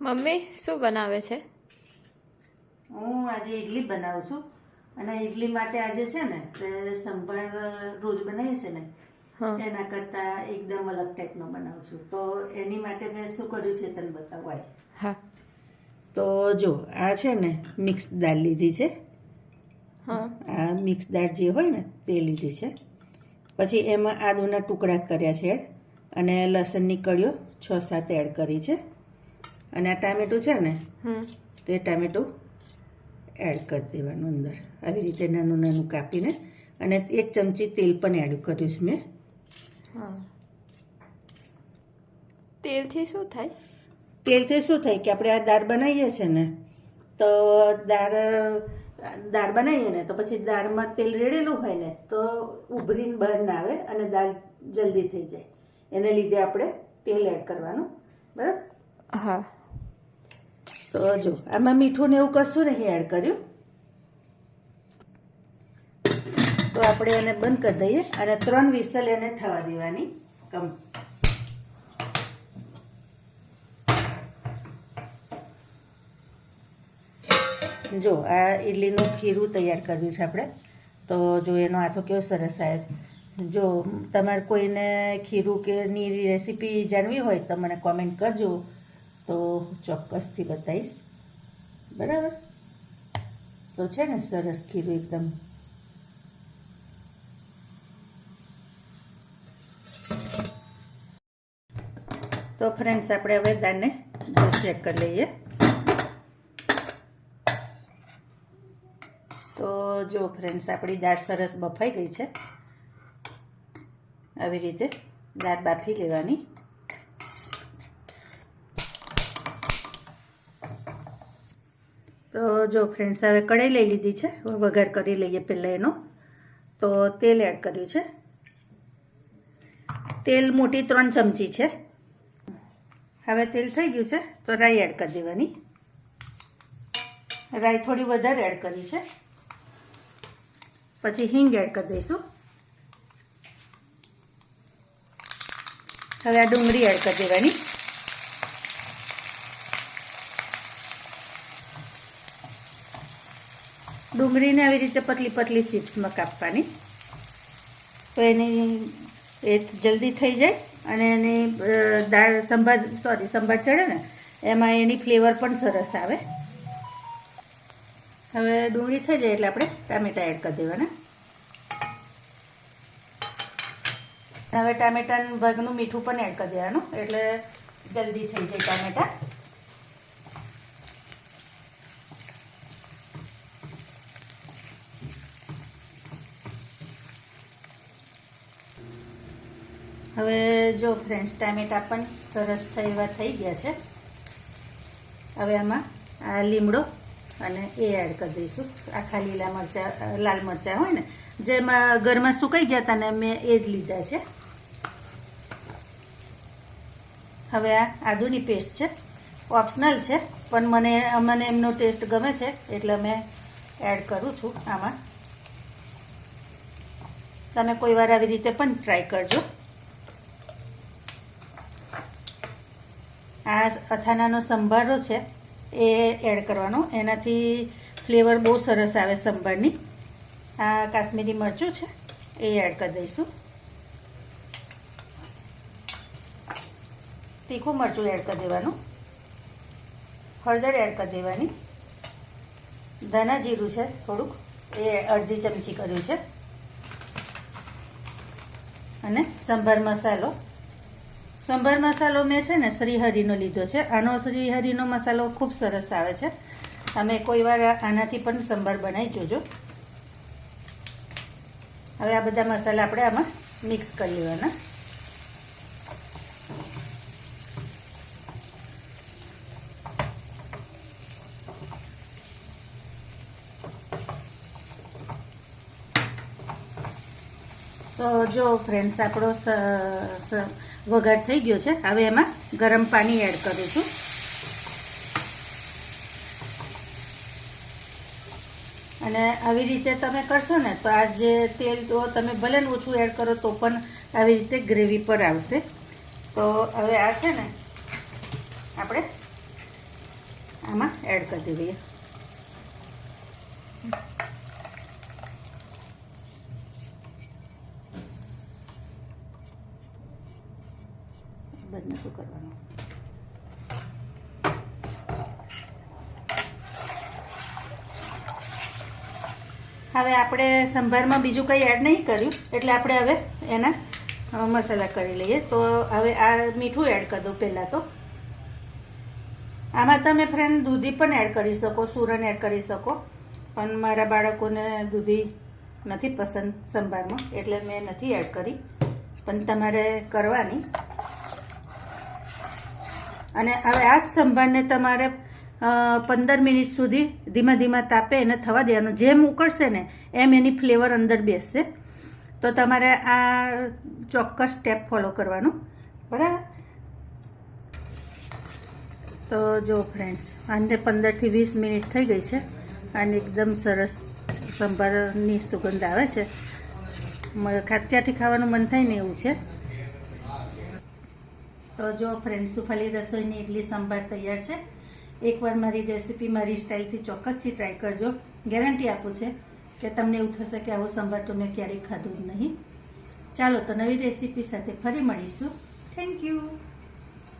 Mummy શું બનાવે છે? હું આજે ઇડલી બનાવું છું. અને ઇડલી માટે આજે છે ને તે સંભાર રોજ બનાવીએ છે ને એના કરતા એકદમ અલગ ટાઈપનો બનાવું છું. તો એની માટે મેં શું કર્યું છે તને બતાવવા હા. તો જો આ છે ને મિક્સ દાળ લીધી છે. હા. આ મિક્સ દાળ જે હોય ને તે લીધી છે. પછી એમાં આદુના ટુકડા કર્યા છે એડ. અને લસણની કળીઓ છ સાત એડ કરી છે. અને આ ટામેટું છે ને તો તે ટામેટું એડ કરી દેવાનું અંદર. આવી રીતે નાનું નાનું કાપીને અને એક ચમચી તેલ પણ એડ કર્યું છે મેં. હા. તેલથી શું થાય? તેલથી શું થાય કે આપણે આ દાળ બનાવીએ છીએ ને તો દાળ દાળ બનાવીએ ને તો પછી દાળમાં તેલ રેડેલું હોય ને તો ઉભરીને બહાર ના આવે અને દાળ જલ્દી થઈ જાય. એને લીધે આપણે તેલ એડ કરવાનું. બરાબર? હા. તો જો, આમાં મીઠું ને એવું કશું નહીં એડ કર્યું. તો આપણે એને બંધ કરી દઈએ અને ત્રણ વિસલ એને થવા દેવાની. કમ. જો, આ ઇડલીનું ખીરું તૈયાર કર્યું છે આપણે. તો જો એનો આથો કેવો સરસ આવે છે. જો, તમારે કોઈને ખીરું કે ની રેસીપી જાણવી હોય તો મને કોમેન્ટ કરજો. તો ચોક્કસથી બતાવીશ. બરાબર? તો છે ને સરસ ખીરું એકદમ. તો ફ્રેન્ડ્સ, આપણે હવે દાળને ચેક કરી લઈએ. તો જો ફ્રેન્ડ્સ, આપણી દાળ સરસ બફાઈ ગઈ છે. આવી રીતે દાળ બાફી લેવાની. તો જો ફ્રેન્ડ્સ હવે કઢાઈ લઈ લીધી છે, વઘાર કરી લઈએ પહેલાં એનો. તો તેલ એડ કર્યું છે. તેલ મોટી ત્રણ ચમચી છે. હવે તેલ થઈ ગયું છે, તો રાઈ એડ કરી દેવાની. રાઈ થોડી વધારે એડ કરી છે. પછી હિંગ એડ કરી દઈશું. હવે આ ડુંગળી એડ કરી દેવાની. ડુંગળીને આવી રીતે પતલી પતલી ચિપ્સમાં કાપવાની. તો એની એ જલ્દી થઈ જાય અને એની દાળ સંભાર સોરી સંભાર ચડે ને, એમાં એની ફ્લેવર પણ સરસ આવે. હવે ડુંગળી થઈ જાય એટલે આપણે ટામેટા એડ કરી દેવાના. હવે ટામેટાનું, ભાગનું મીઠું પણ એડ કરી દેવાનું, એટલે જલ્દી થઈ જાય ટામેટા. હવે જો ફ્રેન્ચ ટામેટા પણ સરસ થઈ એવા થઈ ગયા છે. હવે આમાં આ લીમડો અને એ એડ કરી દઈશું. આખા લીલા મરચાં લાલ મરચાં હોય ને, જેમાં ઘરમાં સુકાઈ ગયા હતા ને મેં એ જ લીધા છે. હવે આ આદુની પેસ્ટ છે. ઓપ્શનલ છે, પણ મને મને એમનો ટેસ્ટ ગમે છે, એટલે મેં એડ કરું છું આમાં. તમે કોઈ વાર આવી રીતે પણ ટ્રાય કરજો. આ અથાણાનો સંભારો છે, એ એડ કરવાનો. એનાથી ફ્લેવર બહુ સરસ આવે સંભારની. આ કાશ્મીરી મરચું છે, એ એડ કરી દઈશું. તીખું મરચું એડ કરી દેવાનું. હળદર એડ કરી દેવાની. ધાણા જીરું છે, થોડુંક. એ અડધી ચમચી કર્યું છે. અને સંભાર મસાલો. સંભાર મસાલો મેં છે ને શ્રીહરિનો લીધો છે. આનો શ્રીહરિનો મસાલો ખૂબ સરસ આવે છે. તમે કોઈ વાર આનાથી પણ સંભાર બનાવી જોજો. હવે આ બધા મસાલા આપણે આમાં મિક્સ કરી લેવાના. તો જો ફ્રેન્ડ્સ આપણો વઘાર થઈ ગયો છે. હવે એમાં ગરમ પાણી એડ કરું છું. અને આવી રીતે તમે કરશો ને, તો આ જે તેલ તો તમે ભલે ઓછું એડ કરો તો પણ આવી રીતે ગ્રેવી પર આવશે. તો હવે આ છે ને, આપણે આમાં એડ કરી દેવી બંધ કરવાનું? હવે આપણે સંભારમાં બીજું કંઈ એડ નહીં કર્યું, એટલે આપણે હવે એના મસાલા કરી લઈએ. તો હવે આ મીઠું એડ કરી દઉં પહેલાં તો. આમાં તમે ફ્રેન્ડ દૂધી પણ એડ કરી શકો સુરણ એડ કરી શકો. પણ મારા બાળકોને દૂધી નથી પસંદ સંભારમાં, એટલે મેં નથી એડ કરી. પણ તમારે કરવાની. અને હવે આ જ સંભારને તમારે પંદર મિનિટ સુધી ધીમા ધીમા તાપે એને થવા દેવાનું. જેમ ઉકળશે ને, એમ એની ફ્લેવર અંદર બેસશે. તો તમારે આ ચોક્કસ સ્ટેપ ફોલો કરવાનું. બરાબર? તો જો ફ્રેન્ડ્સ, આને પંદરથી વીસ મિનિટ થઈ ગઈ છે. અને એકદમ સરસ સંભારની સુગંધ આવે છે. ખાત્યાથી ખાવાનું મન થાય ને એવું છે. તો જો ફ્રેન્ડ સુફાલી રસોઈની ઇડલી સંભાર તૈયાર છે. એકવાર મારી રેસીપી મારી સ્ટાઇલથી ચોક્કસથી ટ્રાય કરજો. ગેરંટી આપું છે કે તમને એવું થશે કે આવો સંભાર તો મેં ક્યારેય ખાધું જ નહીં. ચાલો તો નવી રેસીપી સાથે ફરી મળીશું. Thank you